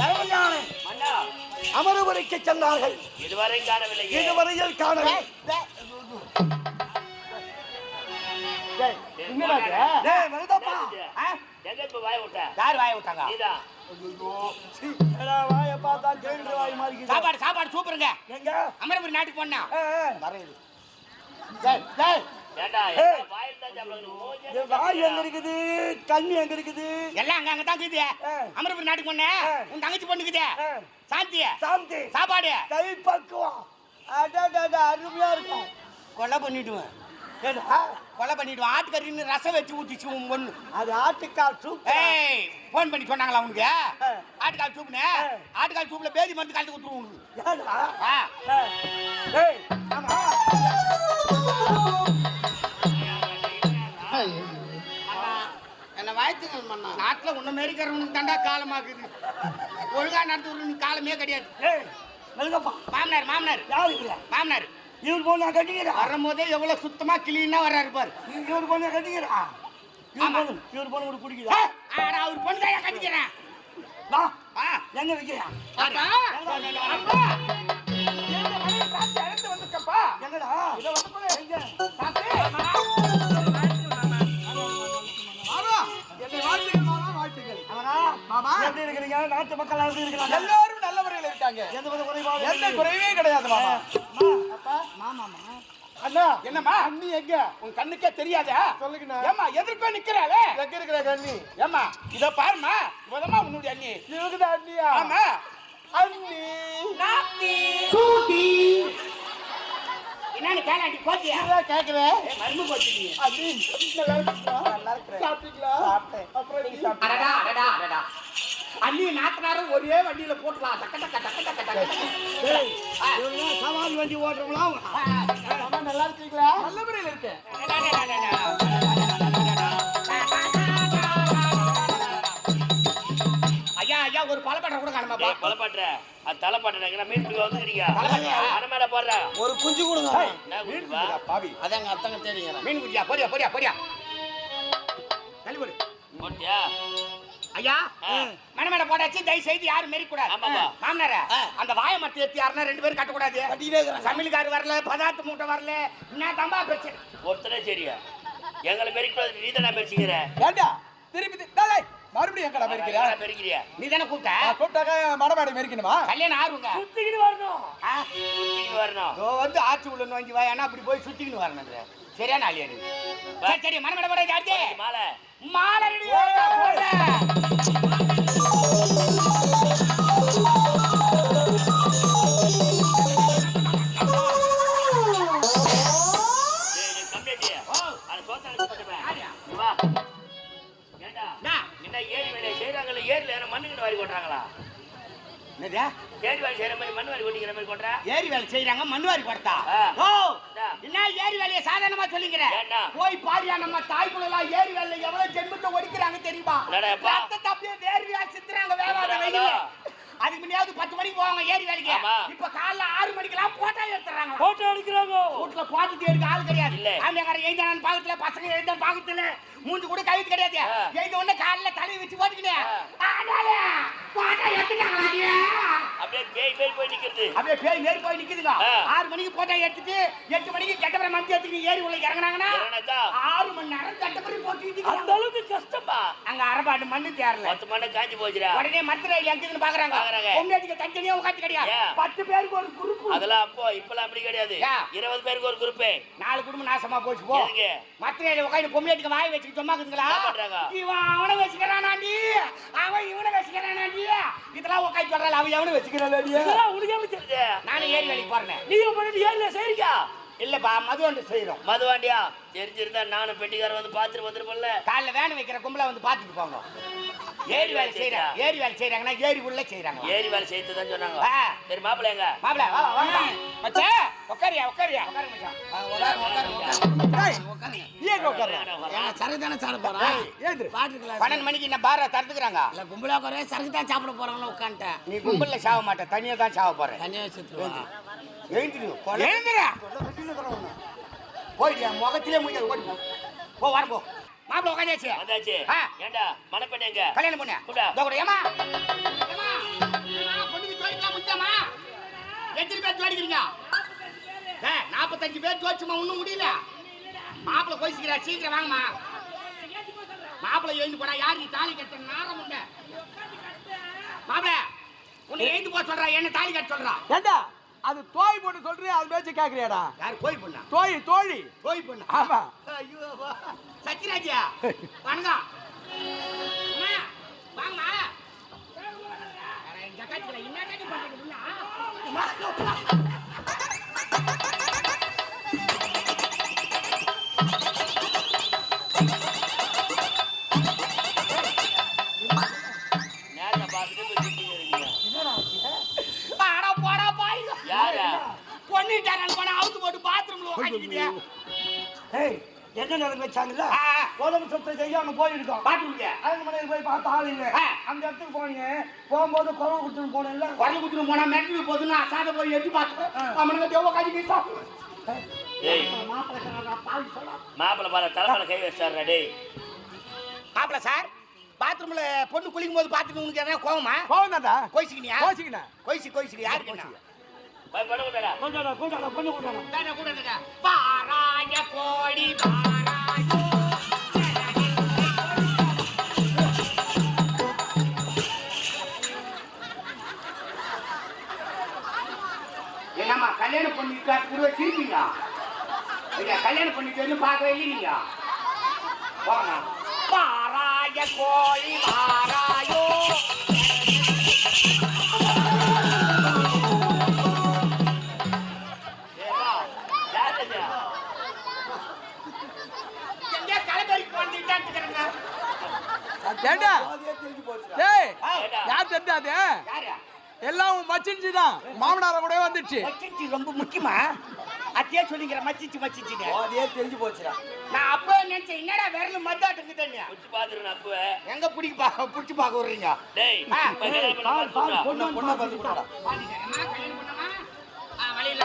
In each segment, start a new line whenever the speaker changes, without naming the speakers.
தர்மஞானே
மன்னா
அமரபுரிக்கு சென்றார்கள்.
இதுவரை காணவில்லை
இதுவரையில் காணவில்லை.
சாப்பாடு சாப்பாடு சூப்பருங்க. அமரபுரி நாட்டுக்கு போனா.
வாய் எங்க இருக்குது? கண்ணு எங்க இருக்குது?
எல்லாம் அங்க அங்க தான் இருக்குது. அமரபுரி நாட்டுக்கு
ஆ.
உன் தங்கச்சி பொண்ணுக்குது. சாந்தி.
சாந்தி.
சாப்பாடு.
கை பக்குவம் அருமையா இருக்கும்
கொலை பண்ணிடுவேன். கொலை பண்ணிடுவேன். ஆட்டுக்கறின்னு ரசம் வச்சு ஊத்திச்சு உன் பொண்ணு.
அது ஆட்டுக்கால் சூப்.
ஏய் ஃபோன் பண்ணி சொன்னாங்களா உனக்கு. ஆட்டுக்கால் சூப்புனு?
ஆ.
ஆட்டுக்கால் சூப்புல பேதி மருந்து கலந்து கொடுத்துருவோம் உனக்கு.
ஏய் ஆமா.
வாழ்த்துங்கள் மண்ணா நாட்டில் உன்ன மாரி இருக்கிறவனுக்கு தாண்டா காலமாக்குது. ஒழுங்கா நடத்துறவனுக்கு காலமே கிடையாது.
ஏய் மெல்கப்பா.
மாமனார் மாமனார்.
யாரு இல்ல
மாமனார்.
இவர் போனா கட்டிக்கிறா?
வரும்போதே எவ்வளவு சுத்தமா கிளீனா வர்றாரு பாரு.
இவர் போனா கட்டிக்கிறா? இவர். போன இவர் போன கூட குடிக்குதா
ஆனா அவர் பொண்ணு தான் கட்டிக்கிறேன்.
வா.
ஆ.
எங்க வைக்கிறா
அப்பா எங்க
நாட்டு மக்கள் எப்படி இருக்கிறாங்க.
எல்லாரும் நல்ல முறையில் இருக்காங்க.
எந்த வித குறைபாடும்
எந்த. குறைவே கிடையாது மாமா.
அண்ணா
என்னம்மா?
அண்ணி எங்க?
உன் கண்ணுக்கே தெரியாதா?
சொல்லுங்கண்ணா.
ஏம்மா எதிர்ப்பே நிக்கிறாளே?
எங்க இருக்கிற அண்ணி?
ஏம்மா இத பாருமா இவதமா உன்னுடைய அண்ணி.
இவங்கதான் அண்ணியா?
ஆமா.
அண்ணி.
என்னன்னு கேளாண்டி போட்டியா
இதான் கேக்குறேன்
மரும்பு போச்சு நீ
அண்ணி நல்லா இருக்கீங்களா?
நல்லா இருக்கிறேன்.
சாப்பிட்டீங்களா?
சாப்பிட்டேன்.
அப்புறம் நீ?
அடடா அடடா அடடா. அண்ணி நாத்தனாரும் ஒரே வண்டியில போட்டுலாம். டக்க டக்க டக்க டக்க டக்க
சவாரி வண்டி ஓட்டுறவங்களா?
நல்லா இருக்கீங்களா? நல்ல முறையில் இருக்கேன்.
ஐயா ஐயா ஒரு பழப்பட்ட கூட காணுமாப்பா
டேய், கொலைப்பாட்டுற அது தலைப்பாட்டுற மீன் பிடிக்க வந்துக்கிறீங்க? அரை மேல போடுற.
ஒரு குஞ்சு கொடுங்க?
பாவி.
அதான் எங்க அத்தங்க தெரியுங்க
மீன் போடியா போடியா. தள்ளி போடு.
போட்டியா?
ஐயா
ஆ.
மணமேல போட்டாச்சு தயவு செய்து யாரும் மெரி கூடாது. மாமனார அந்த வாய மரத்தை ஏத்தி யாருன்னா ரெண்டு பேரும் கட்டக்கூடாது. சமையல்கார் வரல பதார்த்த மூட்டை வரல என்ன தம்பா பிரச்சனை.
ஒருத்தனே சரியா? எங்களை பெருக்க நீ தானே பெருசிக்கிற
ஏண்டா திருப்பி மறுபடியும் எங்கடா மெரிக்கிறியா?
பெருக்கிறியா
நீ தானே கூப்பிட்ட?
கூப்பிட்டாக்க மடமாடி மெரிக்கணுமா?
கல்யாணம் ஆறுங்க.
சுத்திக்கிட்டு வரணும்?
சுத்திக்கிட்டு வரணும்.
வந்து ஆட்சி உள்ள நோங்கி வாயானா அப்படி போய் சுத்திக்கின்னு வரணும் சரியான ஆளியாரு சரி சரி மணமேல போட
மாலை.
மாலை
வேலையை
சாதாரணமா சொல்லிக்கிற? போய் பாரியா நம்ம தாய் குழலாம் ஏரி வேலையில எவ்வளவு ஜென்மத்தை ஒடிக்கிறாங்க தெரியுமா? ரத்தத்தை அப்படியே வேர்வையா சித்துறாங்க
சித்துறாங்களா?
வெயில்ல அதுக்கு முன்னாடி பத்து மணிக்கு போவாங்க ஏரி வேலைக்கு. இப்ப காலைல ஆறு மணிக்கெல்லாம் போட்டோ எடுத்துறாங்க
போட்டோ எடுக்கிறாங்க
வீட்டுல போட்டுட்டு எடுக்க ஆள் கிடையாது
இல்ல.
ஆம்பியாக்காரன் எழுந்தானு பாக்கத்துல பசங்க எழுந்த பாக்கத்துல மூஞ்சி கூட கழுத்து கிடையாது. எழுந்த உடனே காலைல தலையை வச்சு போட்டுக்கினேன்
ஆ.
போட்டோ எடுத்துட்டாங்களா
அப்படியே பேய் பேய் நிக்கிறது
அப்படியே பேய் ஏறி போய் நிக்குதுங்க. ஆறு மணிக்கு போட்டோ எடுத்துட்டு எட்டு மணிக்கு கெட்டபுரம் மந்தி எடுத்துட்டு ஏறி உள்ள இறங்குனாங்கன்னா? ஆறு மணி நேரம் கெட்டபுரம் போட்டு
அந்த அளவுக்கு கஷ்டமா
அங்க அரபாட்டு மண்ணு தேரல.
பத்து மணி காஞ்சி போச்சுடா.
உடனே மரத்துல எங்குதுன்னு பாக்குறாங்க.
பாக்குறாங்க.
பொம்மையாட்டிக்கு தனித்தனியா உட்காந்து கிடையாது? பத்து பேருக்கு ஒரு குரூப்
அதெல்லாம் அப்போ இப்பெல்லாம் அப்படி கிடையாது? இருபது பேருக்கு ஒரு குரூப்பு
நாலு குடும்பம் நாசமா போச்சு போ? மரத்துல உட்காந்து பொம்மையாட்டிக்கு வாய் வச்சுட்டு
பண்றாங்க?
இவன் அவனை வச்சுக்கிறானாண்டி அவன் இவனை வச்சுக்கிறானாண்டி இதெல்லாம் உட்காந்து சொல்றாள் அவன் எவனை
இதெல்லாம் உனக்கே தெரியுது.
இது,
நானும் ஏறி வேலைக்கு போறேன்.
நீங்க பண்ணிட்டு ஏன்ல செய்றீங்க
இல்லப்பா மது ஒன்று செய்யறோம்
மதுவாண்டியா தெரிஞ்சிருந்தா நானும் பெட்டிக்காரன் வந்து பாத்துட்டு வந்துருப்போம்ல.
காலைல வேன் வைக்கிற கும்பல வந்து பாத்துட்டு போங்க. ஏரி வேலை செய்யறாங்க ஏரி வேலை செய்யறாங்கன்னா ஏரி உள்ள செய்யறாங்க
ஏரி வேலை செய்து தான் சொன்னாங்க. சரி மாப்பிள்ள எங்க?
மாப்பிள வா வா, வாங்க மச்சே உட்காரியா உட்காரியா உட்காருங்க மச்சான் உட்காருங்க உட்காருங்க உட்காருங்க
உட்கார்ற
சரக்கு தானே சாப்பிட போறேன்
ஏந்திரு
பாட்டு கிளாஸ்.
பன்னெண்டு மணிக்கு என்ன பாரா தரத்துக்குறாங்க?
இல்ல கும்பலா குறைய சரக்கு தான் சாப்பிட போறாங்களோ உட்காந்துட்டேன்
நீ கும்பல்ல சாவ மாட்ட தனியா தான் சாவ போற.
தனியா வச்சுருவா
எழுந்துரு. போயிட்டியா முகத்திலே முடிஞ்சது ஓடி போ போ. மாப்பிள்ள உட்காந்தாச்சு கல்யாணம் பண்ண. கூட கூட ஏமா பொண்ணுக்கு ஜோடிக்கலாம் எத்தனை பேர் ஜோடிக்கிறீங்க ஏ நாற்பத்தஞ்சு பேர் ஜோடிச்சுமா ஒன்றும் முடியல. மாப்பிள்ள கோசிக்கிறா சீக்கிரம் வாங்கம்மா. மாப்பிள்ள எழுந்து போனா யார் நீ தாலி கட்ட நேரம் உண்டு? மாப்பிள்ள உன்னை எழுந்து போக சொல்றா என்ன தாலி கட்ட சொல்றா.
ஏண்டா? அது தோய் போட்டு சொல்றியா? அது பேச்சு கேக்குறியாடா?
யார் கோயில் பொண்ணா?
தோய் தோழி.
கோயில் பொண்ணா?
ஆமா.
ஐயோ. சத்யராஜா வணக்கம். வாங்கம்மா. என்ன காட்டி பண்றீங்க பொண்ணுட்டாரன் போனா அவுத்து போட்டு பாத்ரூம்ல உட்காந்துக்கிட்டியா
ஏய் என்ன நடந்து வச்சாங்கல்ல. கோதம் சுத்தம் செய்ய அங்க போயிருக்கோம்.
பாத்ரூம்ல
அவங்க மனையில் போய் பார்த்த ஆள் இல்ல. அந்த இடத்துக்கு போனீங்க. போகும்போது குரல் கொடுத்துட்டு போனேன்ல
குரல் குத்துட்டு போனா மெட்ரிக் போதுன்னு அசாத போய் எட்டி பார்த்தேன் அவனுக்கு தேவ காட்சி
ஏய்.
மாப்பிள்ளை
பாரு தலைமையில கை வச்சாருடா டேய்.
மாப்பிள்ள சார் பாத்ரூம்ல பொண்ணு குளிக்கும் போது பாத்துட்டு உனக்கு எதனா கோவமா
போகும் தாண்டா
கோயிச்சுக்கினியா?
கோச்சிக்கினேன்
கோயிச்சு கோயிச்சுக்கு யாரு
கூட்டடா
கொஞ்சம் கொஞ்சம் கொஞ்சம் கொஞ்சம்
கூட இருக்கா பாராய கோடி பாராயோ என்னம்மா கல்யாணம் பண்ணிட்டு குருவ சிரிப்பீங்க இல்ல கல்யாணம் பண்ணிட்டு பார்க்கவே இல்லைங்க போங்க பாராய கோழி பாராயோ
வந்துச்சு.
மச்சிச்சி ரொம்ப முக்கியமா? அத்தையே சொல்லிக்கிற மச்சிச்சி மச்சிச்சின்னு.
பாதியே தெரிஞ்சு போச்சுடா.
நான் அப்போ நினைச்சேன் என்னடா விரல் மத்தாட்டுக்கு தண்ணி
குச்சி பாத்துருக்கேன் அப்பவே.
எங்க பிடிக்க பா பிடிச்சி பார்க்க விடுறீங்க?
டேய் பண்ணி.
பொண்ணு பார்த்து கூடாடா
பாண்டிக்கிறேம்மா, கல்யாணம் பண்ணாமா? ஆ, வழியில.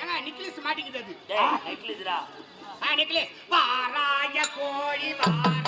ஏங்க நிக்லஸ் மாட்டிக்குது அது.
டேய் நெக்லஸ்டா?
ஆ நெக்லஸ். வாராய கோழி வாராயோ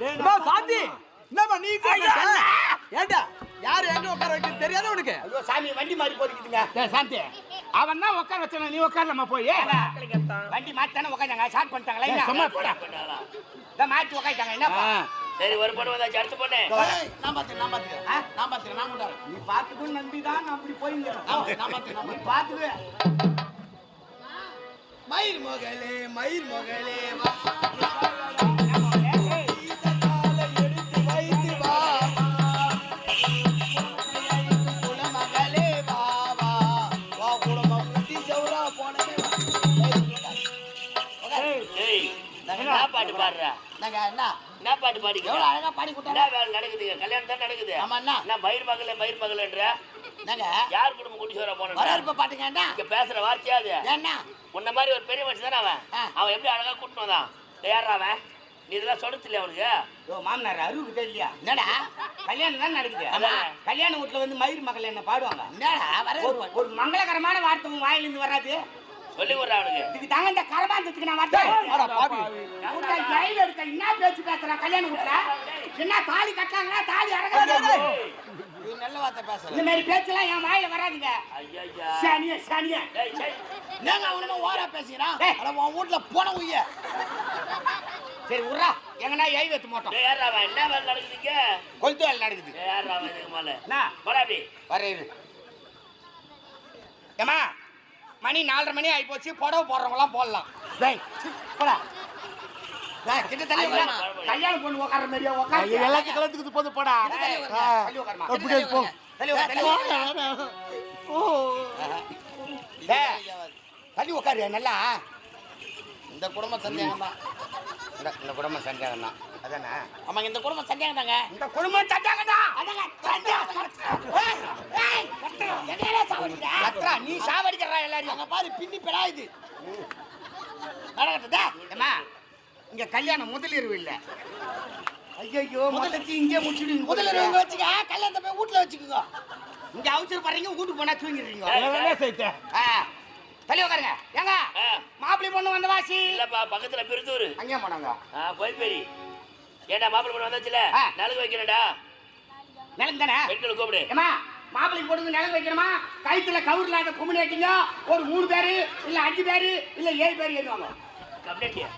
டேய்
அம்மா, சாந்தி. என்னம்மா நீ கூப்பிட்ட? ஏண்டா? யார் எங்க உட்கார வைக்கிறது தெரியாத உனக்கு?
அவன் தான் உட்கார வச்சான நீ உட்காரலாமா போய்? வண்டி மாத்தானே உட்காந்தாங்க ஸ்டார்ட் பண்ணிட்டாங்களா சும்மா போடா மாத்தி உட்காந்துட்டாங்க என்னப்பா?
சரி ஒரு பொண்ணு வந்தாச்சு அடுத்த பொண்ணு.
நான் பாத்துக்கிறேன் நான் பாத்துக்கிறேன். நான் பாத்துக்கிறேன் நான்
நீ பார்த்துக்கணும் நம்பி தான் நான் அப்படி போயிருந்தேன்
நான் பாத்துக்கிறேன்
நீ
மயிர் மகளே மயிர் மகளே
என்ன? பாட்டு பாடுற?
என்ன?
பாட்டு
எவ்வளவு அழகா பாடி
நடக்குதுங்க? கல்யாணம் தான் நடக்குது?
ஆமா.
என்ன? மயிர் மகளே மயிர் மகளேன்ற? யார் குடும்பம் குடி சோற போன
பாட்டுங்க
இங்க பேசுற வார்த்தையா அது?
என்ன?
உன்ன மாதிரி ஒரு பெரிய மனுஷன் தானே அவன். அவன் எப்படி அழகா கூட்டிட்டு வந்தான்? யாரா அவன்? நீ இதெல்லாம் சொல்றது இல்லையா அவனுக்கு?
ஓ மாமனார் அருவுக்கு தெரியலையா?
என்னடா?
கல்யாணம் தான் நடக்குது.
ஆமா.
கல்யாண வீட்டுல வந்து மயிர் மகள் என்ன பாடுவாங்க?
என்னடா
ஒரு மங்களகரமான வார்த்தை வாயிலிருந்து வராது.
சொல்லி விடுற அவனுக்கு
இதுக்கு தாங்க இந்த கரமாந்தத்துக்கு நான் வரேன். ஜெயில எடுக்க என்ன பேச்சு பேசுறான் கல்யாண வீட்டுல என்ன தாலி கட்டாங்களா தாலி.
இது நல்ல வார்த்தை பேசுற.
இந்த மாதிரி பேச்செல்லாம் என் வாயில வராதுங்க. சனிய சனிய.
டேய் சரி
என்னங்க அவனுமா ஓரா பேசுகிறான் உன் வீட்ல போன உய்ய.
சரி உர்றா. எங்கன்னா எய் வைத்து மாட்டோம்.
அவன்? என்ன வேலை நடக்குதுங்க?
கொளுத்து வேலை நடக்குது.
அவன் இதுக்கு மேல?
ஏமா மணி நாலரை மணி ஆகி போச்சு புடவை போடுறவங்களாம் போடலாம். டேய் போடா. கல்யாணம் பொண்ணு உட்கார மாதிரியா உட்காரு
எல்லாத்தையும் போது போடா. போ.
தள்ளி உட்காரு, நல்லா?
இந்த குடும்பம் சந்தேகம் தான்
இந்த இந்த குடும்பம் சந்தேகம் தான் அதானே?
ஆமாங்க இந்த குடும்பம் சந்தேகம் தாங்க.
இந்த குடும்பம் சந்தேகம் தான்.
அதாங்க சந்தேகம்
நீ சாவடிக்கிறா எல்லாரையும்.
அங்க பாரு பின்னி பெடாயுது நடக்கட்டுதா
ஏம்மா இங்க கல்யாணம் முதலிரவு இல்ல. ஐயோ மொத்தத்தையும் இங்கே முடிச்சுடுங்க
முதல்ல இவங்க வச்சுக்க கல்யாணத்தை போய் வீட்டுல வச்சுக்கோங்க.
இங்க அவசர பாருங்க வீட்டுக்கு போனா தூங்கிடுறீங்க. தள்ளி உட்காருங்க ஏங்க
ஆ.
மாப்பிள்ளை பொண்ணு வந்த வாசி.
இல்லப்பா பக்கத்துல பெருத்தூர்
அங்கே போனாங்க?
ஆ போய் பெரி ஏண்டா மாப்பிள்ளை பொண்ணு வந்தாச்சுல. நலுங்கு வைக்கிறேன்டா
நிலம் தானே
பெண்களை கூப்பிடு.
ஏமா மாப்பிள்ளை பொண்ணுக்கு நிலம் வைக்கணுமா? கைத்துல கவுர் இல்லாத கும்பிடு வைக்கீங்க ஒரு மூணு பேரு இல்ல அஞ்சு பேரு இல்ல ஏழு பேரு ஏறுவாங்க
கம்ப்ளைண்ட்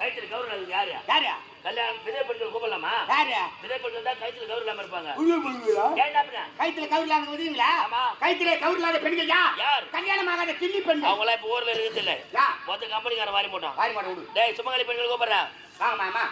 கைத்துல கௌரவம் இல்லாதது யாரு?
யாரு?
கல்யாணம் விதை பெண்கள் கூப்பிடலாமா?
யாரு?
விதை பெண்கள் தான் கைத்துல கௌரவம் இல்லாம இருப்பாங்க. அப்படின்னா?
கைத்துல கவுர் இல்லாத உதவிங்களா
ஆமா.
கைத்துல கவுர் இல்லாத பெண்கள் யார்? கல்யாணம் ஆகாத கிள்ளி பெண்.
அவங்க எல்லாம் இப்ப ஊர்ல இருக்குது இல்ல மொத்த கம்பெனிக்கார வாரி போட்டான்.
வாரி மாட்ட விடு.
டேய் சுமங்கலி பெண்கள் கூப்பிடுறா.
வாங்கம்மா அம்மா